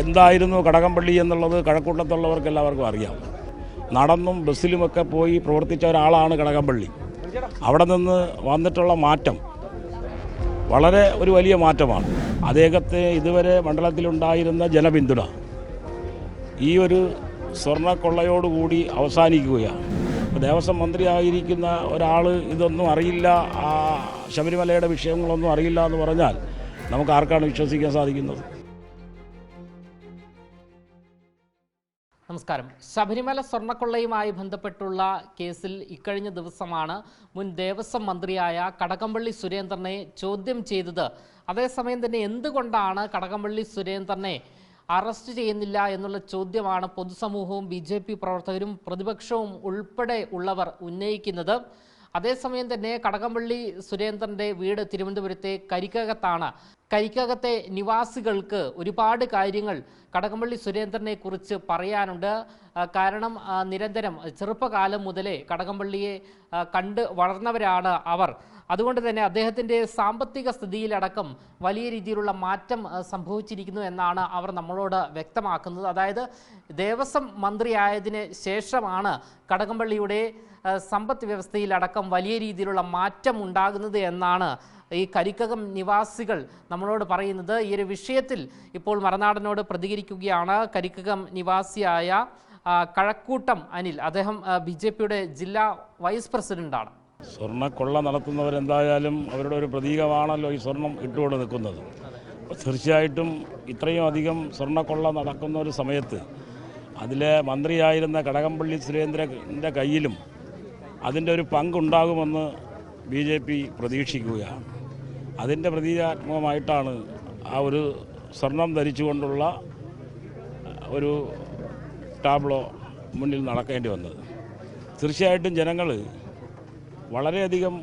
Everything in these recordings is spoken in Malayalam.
എന്തായിരുന്നു കടകംപള്ളി എന്നുള്ളത് കഴക്കൂട്ടത്തുള്ളവർക്ക് എല്ലാവർക്കും അറിയാം. നടന്നും ബസ്സിലുമൊക്കെ പോയി പ്രവർത്തിച്ച ഒരാളാണ് കടകംപള്ളി. അവിടെ നിന്ന് വന്നിട്ടുള്ള മാറ്റം വളരെ ഒരു വലിയ മാറ്റമാണ്. അദ്ദേഹത്തെ ഇതുവരെ മണ്ഡലത്തിലുണ്ടായിരുന്ന ജനപിന്തുണ ഈ ഒരു സ്വർണക്കൊള്ളയോടുകൂടി അവസാനിക്കുകയാണ്. ദേവസ്വം മന്ത്രിയായിരിക്കുന്ന ഒരാൾ ഇതൊന്നും അറിയില്ല ആ ശബരിമലയുടെ വിഷയങ്ങളൊന്നും അറിയില്ല എന്ന് പറഞ്ഞാൽ നമുക്ക് ആർക്കാണ് വിശ്വസിക്കാൻ സാധിക്കുന്നത്? നമസ്കാരം. ശബരിമല സ്വർണക്കൊള്ളയുമായി ബന്ധപ്പെട്ടുള്ള കേസിൽ ഇക്കഴിഞ്ഞ ദിവസമാണ് മുൻ ദേവസ്വം മന്ത്രിയായ കടകംപള്ളി സുരേന്ദ്രനെ ചോദ്യം ചെയ്തത്. അതേസമയം തന്നെ എന്തുകൊണ്ടാണ് കടകംപള്ളി സുരേന്ദ്രനെ അറസ്റ്റ് ചെയ്യുന്നില്ല എന്നുള്ള ചോദ്യമാണ് പൊതുസമൂഹവും ബി പ്രവർത്തകരും പ്രതിപക്ഷവും ഉൾപ്പെടെ ഉള്ളവർ ഉന്നയിക്കുന്നത്. അതേസമയം തന്നെ കടകംപള്ളി സുരേന്ദ്രന്റെ വീട് തിരുവനന്തപുരത്തെ കരിക്കകത്താണ്. കരിക്കകത്തെ നിവാസികൾക്ക് ഒരുപാട് കാര്യങ്ങൾ കടകംപള്ളി സുരേന്ദ്രനെ കുറിച്ച് പറയാനുണ്ട്. കാരണം നിരന്തരം ചെറുപ്പകാലം മുതലേ കടകംപള്ളിയെ കണ്ട് വളർന്നവരാണ് അവർ. അതുകൊണ്ട് തന്നെ അദ്ദേഹത്തിന്റെ സാമ്പത്തിക സ്ഥിതിയിലടക്കം വലിയ രീതിയിലുള്ള മാറ്റം സംഭവിച്ചിരിക്കുന്നു എന്നാണ് അവർ നമ്മളോട് വ്യക്തമാക്കുന്നത്. അതായത് ദേവസ്വം മന്ത്രിയായതിന് ശേഷമാണ് കടകംപള്ളിയുടെ സമ്പദ് വ്യവസ്ഥയിലടക്കം വലിയ രീതിയിലുള്ള മാറ്റം ഉണ്ടാകുന്നത് എന്നാണ് ഈ കരിക്കകം നിവാസികൾ നമ്മളോട് പറയുന്നത്. ഈ ഒരു വിഷയത്തിൽ ഇപ്പോൾ മറനാടനോട് പ്രതികരിക്കുകയാണ് കരിക്കകം നിവാസിയായ കഴക്കൂട്ടം അനിൽ. അദ്ദേഹം ബി ജില്ലാ വൈസ് പ്രസിഡന്റാണ്. സ്വർണക്കൊള്ള നടത്തുന്നവരെന്തായാലും അവരുടെ ഒരു പ്രതീകമാണല്ലോ ഈ സ്വർണം ഇട്ടുകൊണ്ട് നിൽക്കുന്നത്. തീർച്ചയായിട്ടും ഇത്രയും അധികം സ്വർണക്കൊള്ള നടക്കുന്ന ഒരു സമയത്ത് അതിലെ മന്ത്രിയായിരുന്ന കടകംപള്ളി സുരേന്ദ്രന്റെ കയ്യിലും അതിന്റെ ഒരു പങ്കുണ്ടാകുമെന്ന് ബി ജെ പി പ്രതീക്ഷിക്കുകയാണ്. അതിന്റെ പ്രതീകാത്മകമായിട്ടാണ് ആ ഒരു സ്വർണം ധരിച്ചുകൊണ്ടുള്ള ഒരു ടാബ്ലോ മുന്നിൽ നടക്കേണ്ടി വന്നത്. തീർച്ചയായിട്ടും ജനങ്ങൾ വളരെയധികം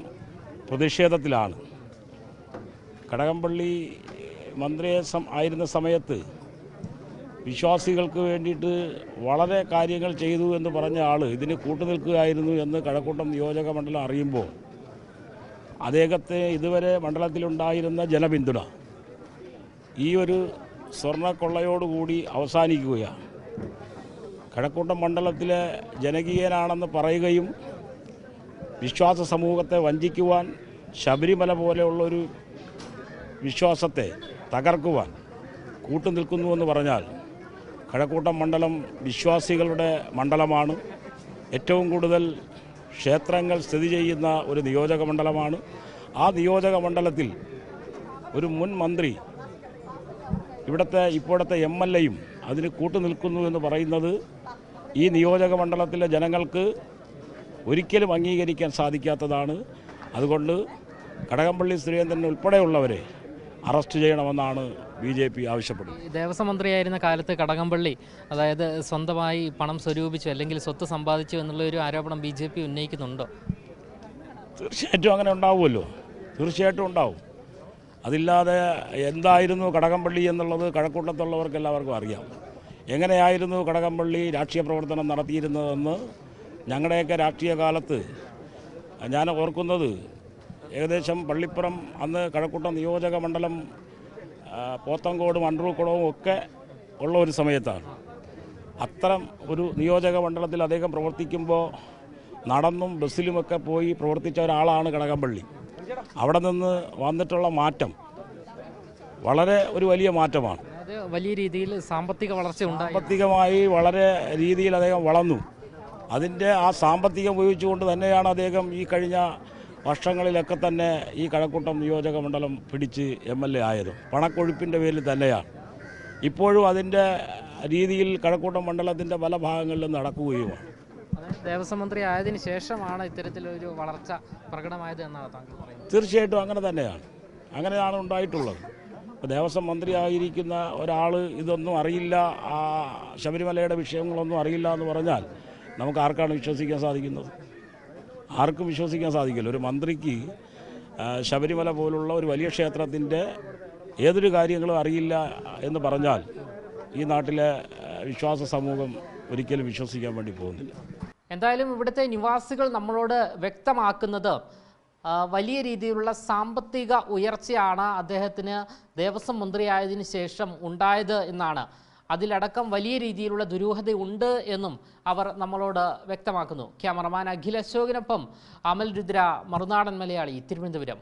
പ്രതിഷേധത്തിലാണ്. കടകംപള്ളി മന്ത്രിയെ ആയിരുന്ന സമയത്ത് വിശ്വാസികൾക്ക് വേണ്ടിയിട്ട് വളരെ കാര്യങ്ങൾ ചെയ്തു എന്ന് പറഞ്ഞ ആൾ ഇതിന് കൂട്ടുനിൽക്കുകയായിരുന്നു എന്ന് കഴക്കൂട്ടം നിയോജക മണ്ഡലം അറിയുമ്പോൾ അദ്ദേഹത്തെ ഇതുവരെ മണ്ഡലത്തിലുണ്ടായിരുന്ന ജനപിന്തുണ ഈ ഒരു സ്വർണക്കൊള്ളയോടുകൂടി അവസാനിക്കുകയാണ്. കഴക്കൂട്ടം മണ്ഡലത്തിലെ ജനകീയനാണെന്ന് പറയുകയും വിശ്വാസ സമൂഹത്തെ വഞ്ചിക്കുവാൻ ശബരിമല പോലെയുള്ളൊരു വിശ്വാസത്തെ തകർക്കുവാൻ കൂട്ടുനിൽക്കുന്നുവെന്ന് പറഞ്ഞാൽ കഴക്കൂട്ടം മണ്ഡലം വിശ്വാസികളുടെ മണ്ഡലമാണ്. ഏറ്റവും കൂടുതൽ ക്ഷേത്രങ്ങൾ സ്ഥിതി ചെയ്യുന്ന ഒരു നിയോജക മണ്ഡലമാണ്. ആ നിയോജക മണ്ഡലത്തിൽ ഒരു മുൻ മന്ത്രി ഇവിടുത്തെ ഇപ്പോഴത്തെ എം എൽ എയും അതിന് കൂട്ടുനിൽക്കുന്നു എന്ന് പറയുന്നത് ഈ നിയോജക മണ്ഡലത്തിലെ ജനങ്ങൾക്ക് ഒരിക്കലും അംഗീകരിക്കാൻ സാധിക്കാത്തതാണ്. അതുകൊണ്ട് കടകംപള്ളി സുരേന്ദ്രൻ ഉൾപ്പെടെയുള്ളവരെ അറസ്റ്റ് ചെയ്യണമെന്നാണ് ബി ജെ പി ആവശ്യപ്പെടുന്നത്. ദേവസ്വം മന്ത്രിയായിരുന്ന കാലത്ത് കടകംപള്ളി അതായത് സ്വന്തമായി പണം സ്വരൂപിച്ചു അല്ലെങ്കിൽ സ്വത്ത് സമ്പാദിച്ചു എന്നുള്ള ഒരു ആരോപണം ബി ജെ പി ഉന്നയിക്കുന്നുണ്ടോ? തീർച്ചയായിട്ടും അങ്ങനെ ഉണ്ടാവുമല്ലോ. തീർച്ചയായിട്ടും ഉണ്ടാവും. അതില്ലാതെ എന്തായിരുന്നു കടകംപള്ളി എന്നുള്ളത് കഴക്കൂട്ടത്തുള്ളവർക്ക് എല്ലാവർക്കും അറിയാം. എങ്ങനെയായിരുന്നു കടകംപള്ളി രാഷ്ട്രീയ പ്രവർത്തനം നടത്തിയിരുന്നതെന്ന് ഞങ്ങളുടെയൊക്കെ രാഷ്ട്രീയ കാലത്ത് ഞാൻ ഓർക്കുന്നത് ഏകദേശം പള്ളിപ്പുറം അന്ന് കഴക്കൂട്ടം നിയോജക മണ്ഡലം പോത്തങ്കോടും അണ്ടൂർക്കുളവും ഒക്കെ ഉള്ള ഒരു സമയത്താണ്. അത്തരം ഒരു നിയോജക മണ്ഡലത്തിൽ അദ്ദേഹം പ്രവർത്തിക്കുമ്പോൾ നടന്നും ബസ്സിലുമൊക്കെ പോയി പ്രവർത്തിച്ച ഒരാളാണ് കടകംപള്ളി. അവിടെ നിന്ന് വന്നിട്ടുള്ള മാറ്റം വളരെ ഒരു വലിയ മാറ്റമാണ്. വലിയ രീതിയിൽ സാമ്പത്തിക വളർച്ച സാമ്പത്തികമായി വളരെ രീതിയിൽ അദ്ദേഹം വളർന്നു. അതിന്റെ ആ സാമ്പത്തികം ഉപയോഗിച്ചുകൊണ്ട് തന്നെയാണ് അദ്ദേഹം ഈ കഴിഞ്ഞ വർഷങ്ങളിലൊക്കെ തന്നെ ഈ കഴക്കൂട്ടം നിയോജക മണ്ഡലം പിടിച്ച് എം എൽ എ ആയത്. പണക്കൊഴുപ്പിന്റെ പേരിൽ തന്നെയാണ്. ഇപ്പോഴും അതിന്റെ രീതിയിൽ കഴക്കൂട്ടം മണ്ഡലത്തിന്റെ പല ഭാഗങ്ങളിലും നടക്കുകയുമാണ്. ദേവസ്വം മന്ത്രി ആയതിനു ശേഷമാണ് ഇത്തരത്തിലൊരു വളർച്ച പ്രകടമായത് എന്നാണ് താങ്കൾ പറയുന്നത്. തീർച്ചയായിട്ടും അങ്ങനെ തന്നെയാണ്. അങ്ങനെയാണ് ഉണ്ടായിട്ടുള്ളത്. ഇപ്പോൾ ദേവസ്വം മന്ത്രിയായിരിക്കുന്ന ഒരാൾ ഇതൊന്നും അറിയില്ല ആ ശബരിമലയുടെ വിഷയങ്ങളൊന്നും അറിയില്ല എന്ന് പറഞ്ഞാൽ നമുക്ക് ആർക്കാണ് വിശ്വസിക്കാൻ സാധിക്കുന്നത്? ആർക്കും വിശ്വസിക്കാൻ സാധിക്കില്ല. ഒരു മന്ത്രിക്ക് ശബരിമല പോലുള്ള ഒരു വലിയ ക്ഷേത്രത്തിന്റെ ഏതൊരു കാര്യങ്ങളും അറിയില്ല എന്ന് പറഞ്ഞാൽ ഈ നാട്ടിലെ വിശ്വാസ സമൂഹം ഒരിക്കലും വിശ്വസിക്കാൻ വേണ്ടി പോകുന്നില്ല. എന്തായാലും ഇവിടുത്തെ നിവാസികൾ നമ്മളോട് വ്യക്തമാക്കുന്നത് വലിയ രീതിയിലുള്ള സാമ്പത്തിക ഉയർച്ചയാണ് അദ്ദേഹത്തിന് ദേവസ്വം മന്ത്രിയായതിനു ശേഷം ഉണ്ടായത് എന്നാണ്. അതിലടക്കം വലിയ രീതിയിലുള്ള ദുരൂഹതയുണ്ട് എന്നും അവർ നമ്മളോട് വ്യക്തമാക്കുന്നു. ക്യാമറമാൻ അഖിൽ അശോകിനൊപ്പം അമൽ രുദ്ര മറുനാടൻ മലയാളി തിരുവനന്തപുരം.